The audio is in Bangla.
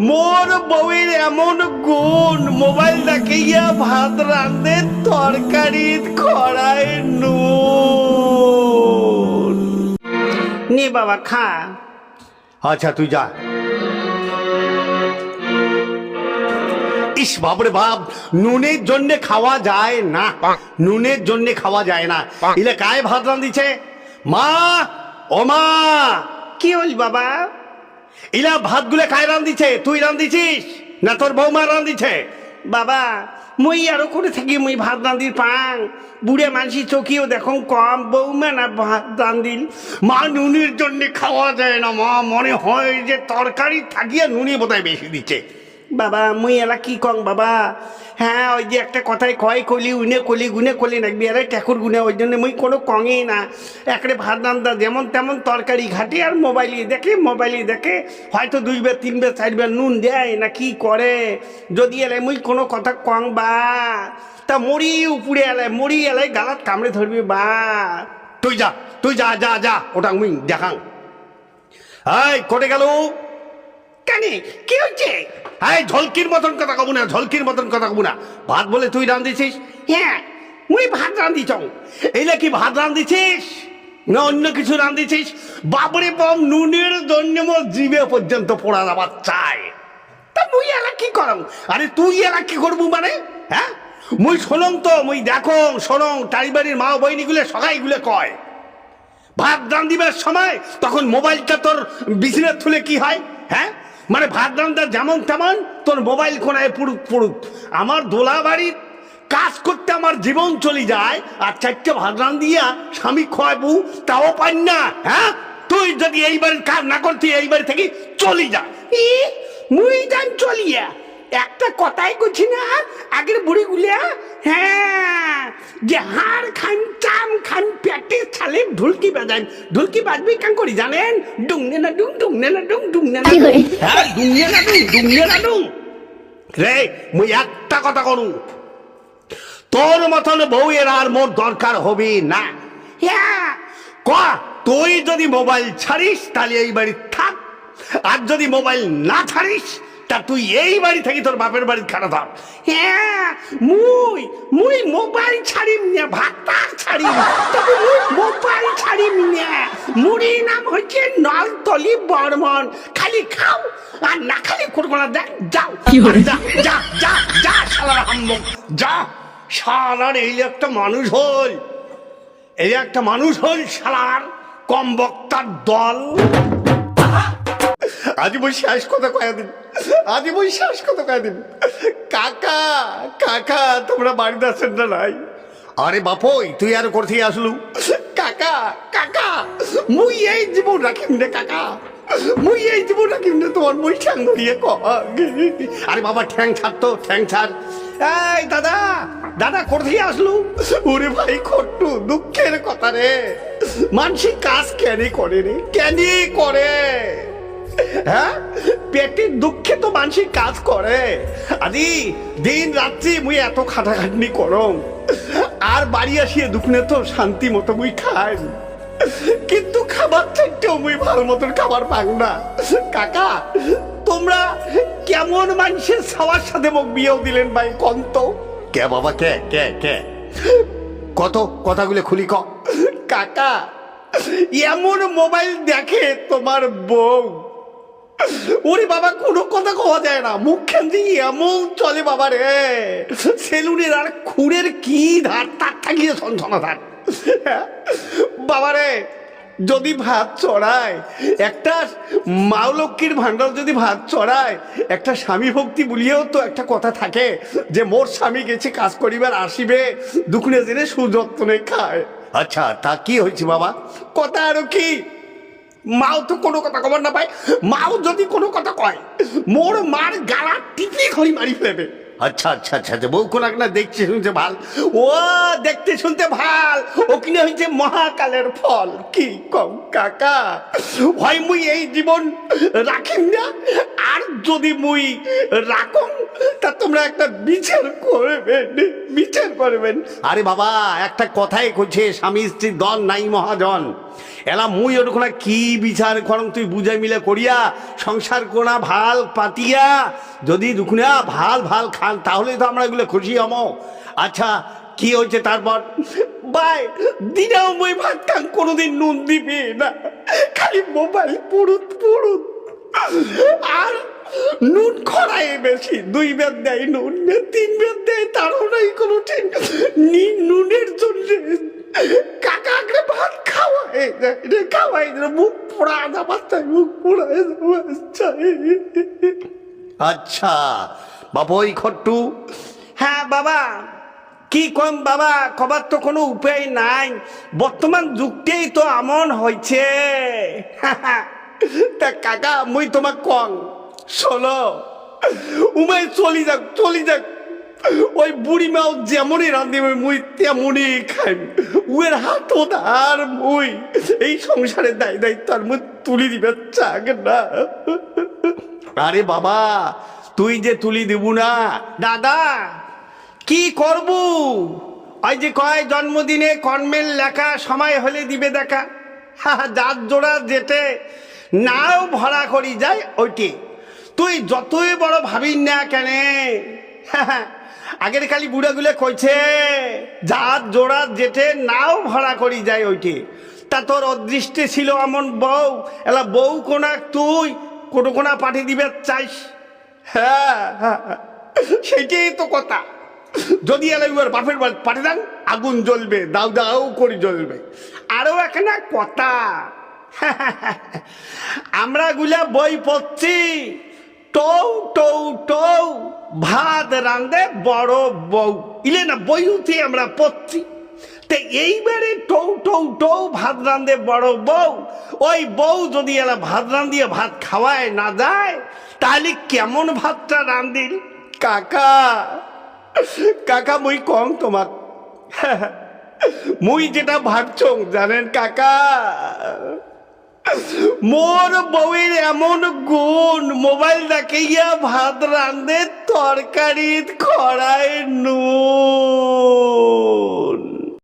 মোর বউয়ের এমন গুণ মোবাইল দেখাইয়া ভাত রাঁধে তরকারি খড়ায় নুন। নে বাবা খা। আচ্ছা তুই যা। ইস বাবরে বাপ নুনের জন্য খাওয়া যায় না। নুনের জন্য খাওয়া যায় না। ইলে কায় ভাত রাঁধিছে? মা ও মা। কি হল বাবা? ইলা ভাতগুলো কায় রাঁধিছে তুই রান্ধিছিস? না তোর বৌমা রাঁধিছে বাবা, মুই আরও করে থাকি, মুই ভাত রান্ধির পাং। বুড়ে মানসি চকিও দেখো, কম বৌমা না ভাত রান্ধিল। মা নুনির জন্য খাওয়া যায় না, মা মনে হয় যে তরকারি থাকিয়া নুনি বোধহয় বেশি দিচ্ছে। বাবা, মুই এলা কি কং বাবা? হ্যাঁ ওই যে একটা কথাই কয়, কলি উনে কলি, গুনে কলি নাকবি, আরে ঠাকুর গুনে, ওই জন্য মুই কোনো কঙেই না। একরে ভাত রান্দা যেমন তেমন তরকারি, ঘাটে আর মোবাইলই দেখে মোবাইলই দেখে, হয়তো দুই বার, তিন বার, চার বার নুন দেয় না কি করে? যদি এলে মুই কোনো কথা কং বা। তা মরি উপরে এলাই মরি এলে গালাত কামড়ে ধরবি বা। তুই যা তুই যা যা যা, ওটা মুই দেখাং। এই, কোটে গেল? কেন? কি হচ্ছে হ্যাঁ ঝলকির মতন কথা কব না ঝলকির মতন কথা কব না। ভাত বলে তুই রাঁধিছিস হ্যাঁ মুই ভাত রাঁধিছ এইলে কি ভাত রাঁধিছিস না অন্য কিছু রাঁধিছিস বাবরে বম নুনের জন্য মোর জিভে পর্যন্ত পোড়া যাবার চাই তা মুই এলা কি করম? আরে তুই এলা কি করব মানে? হ্যাঁ? মুই শোনং তো মুই দেখো শোনং টারি বাড়ির মা বইনিগুলো সবাইগুলো কয়। ভাত রান্ধিবার সময় তখন মোবাইলটা তোর বিছানার থুলে কি হয়? হ্যাঁ? মানে ভাত রান্ধা যেমন তেমন, তোর মোবাইল কোনায় পুরুক পুরুক আমার দোলা বাড়ির কাজ করতে আমার জীবন চলে যায়, আর চারটে ভাত দিয়া স্বামী খোয়াবু তাও পাই না হ্যাঁ? তুই যদি এইবার কাজ না করতি, এই বাড়ি থেকে চলে যা। মুই যান চলিয়া। একটা কথাই করছি না আগের বুড়ি গুলিয়া হ্যাঁ যে হাড় খান চাম খান পেটে ছালে ঢুলকি বাজান। ঢুলকি বাজবি কান করি জানেন? ডুংনে না ডুং ডুংনে না ডুং ডুংনে না। হ্যাঁ ডুংনে না ডুং ডুংনে না ডুং। রে মুই একটা কথা করু তোর মতন বউয়ের আর মোর দরকার হবে না। হ্যাঁ ক তুই যদি মোবাইল ছাড়িস তাহলে এই বাড়ি থাক। আর যদি মোবাইল না ছাড়িস তা তুই এই বাড়ি থেকে তোর বাপের বাড়ি খানা ধর হ্যাঁ মুই মুই মোবাইল ছাড়িম না ভাতা ছাড়িম তবে মুই মোবাইল ছাড়িম না মুড়ি নাম হচ্ছে নলতলি বর্মন। খালি খাও আর না খালি করব না দেখ যাও। যা যা যা যা শালার হাম্মক। যা শালার এই একটা মানুষ হল। এই একটা মানুষ হল শালার কম বক্তার দল। আজ বই শেষ কথা কয়া দিন বই শেষ কথা কয়া দিন কাকা কাকা, তোমরা বাড়িতে আসেন না নাই? আরে বাপই, তুই আর করতে আসলু? কাকা কাকা, মুই এই জীবন রাখিম রে কাকা। মুই এই জীবন রাখিম রে তোমার মুই ঠ্যাং ধরিয়ে ক। আরে বাবা, ঠ্যাং ছাড় তো, ঠ্যাং ছাড়। এই দাদা দাদা কোথায় আসলু? ওরে ভাই, খট্টু, দুঃখের কথা রে। মানসিক কাজ কেন করে রে, কেন করে? হ্যাঁ? পেটের দুঃখে তো মানসিক কাজ করে। আদি দিন রাত্রি মুই এত খাটাখাটনি করম আর বাড়ি আসিয়ে দুপুরে তো শান্তি মতো মুই খাই। কিন্তু খাবার চাইতেও মুই ভালো মতন খাবার পাং না। কাকা তোমরা কেমন মানুষের সবার সাথে মুখ বিয়েও দিলেন ভাই কন্ত কে বাবা কে কে কে? কত কথাগুলো খুলি ক। কাকা এমন মোবাইল দেখে তোমার বউ ওরে বাবা কোনো কথা কওয়া যায় না। মুখখান দিয়ে এমন চলে বাবা রে? সেলুনের আর খুঁড়ের কি ধার? তার থাকিয়ে সঞ্চনা ধার বাবা রে যদি ভাত চড়ায় একটা মাওলক্ষ্মীর ভাণ্ডার যদি ভাত চড়ায় একটা স্বামী ভক্তি বলিয়েও তো একটা কথা থাকে যে মোর স্বামী গেছে কাজ করিবার আসিবে দুকুনে দিনে সুযত্নে খায়। আচ্ছা তা কি হয়েছে বাবা? কথা আরও কি? মাও তো কোনো কথা কবার না পায়। মাও যদি কোনো কথা কয় মোর মার গালা টিপে খড়ি মারি ফেলবে। আচ্ছা আচ্ছা আচ্ছা আচ্ছা বউ কোন না দেখতে শুনছে ভালো। ও দেখতে শুনতে ভালো ও কিনা হয়েছে মহাকালের ফল। কি কম কাকা হয় মুই এই জীবন রাখিম না? আর যদি মুই রাখম তা তোমরা একটা বিচার করবেন বিচার করবেন। আরে বাবা একটা কথাই কইছে স্বামী স্ত্রী দল নাই মহাজন। এলা মুই ওরকম কি বিচার করম তুই বুঝাই মিলে করিয়া, সংসার কোনা ভালো পাতিয়া, যদি দুখুনা ভালো ভালো খান তাহলে তো আমরা এগুলো খুশি হমো। আচ্ছা কি হয়েছে তারপর? বাই দিনাও মই ভাত খান, কোনোদিন নুন দিবে না, খালি মোবাইল পুরুত পুরুত আর নুন খরাই বেশি, দুই বেদ দেয় নুন, তিন বেদ দেয়, তারও নাই কোনো ঠিক। নুনের জন্য কাকাকে ভাত খাওয়াই রে খাওয়াই রে মুখ পোড়া যাবাচ্চাই মুখ পোড়া আচ্ছা বাবা ওই খট্টু হ্যাঁ বাবা কি কম বাবা কবার তো কোনো উপায় নাই বর্তমান যুগটাই তো এমন হয়েছে তা কাকা মুই তোমাক কং শোনো উমাই চলি যাক চলি যাক ওই বুড়ি মাও যেমনই রাঁধিবে মুই তেমনই খাই। উয়ের হাত আর মুই এই সংসারের দায় দায়িত্ব আর মুই তুলি দিবে চাক না। আরে বাবা, তুই যে তুলি দিব না। দাদা, কি করব? ওই যে কয়, জন্মদিনে কর্মের লেখা, সময় হলে দিবে দেখা। যার জোড়া যেতে নাও ভরা করি যায় ওইটি। তুই যতই বড় ভাবি না কেন হ্যাঁ আগের খালি বুড়াগুলো কইছে যার জোড়া যেতে নাও ভাড়া করি যায় ওইটি তা তোর অদৃষ্টে ছিল এমন বউ, এলা বউ কোনা তুই কোনো কোনা পাঠিয়ে দিবে চাইস? হ্যাঁ সেটাই তো কথা। যদি এলা এবার বাপের বাড়ি পাঠিয়ে দেন, আগুন জ্বলবে দাউ দাউ করে জ্বলবে। আরও একটা কথা। আমরা গুলা বই পড়ছি। টৌ টৌ টৌ ভাত রান্ধে বড় বউ। ইলে না বই উঠে আমরা পড়ছি। তো এইবারে টৌ টৌ টৌ ভাত রান্ধে বড় বউ। ওই বউ যদি এরা ভাত রান্ধিয়ে ভাত খাওয়ায় না যায়, তাহলে কেমন ভাতটা রান্ধিল কাকা কাকা, মুই কম তোমাক। মুই যেটা ভাবছ, জানেন কাকা? মোর বউয়ের এমন গুণ মোবাইল দেখাইয়া ভাত রান্ধে তরকারি খড়ায় নুন।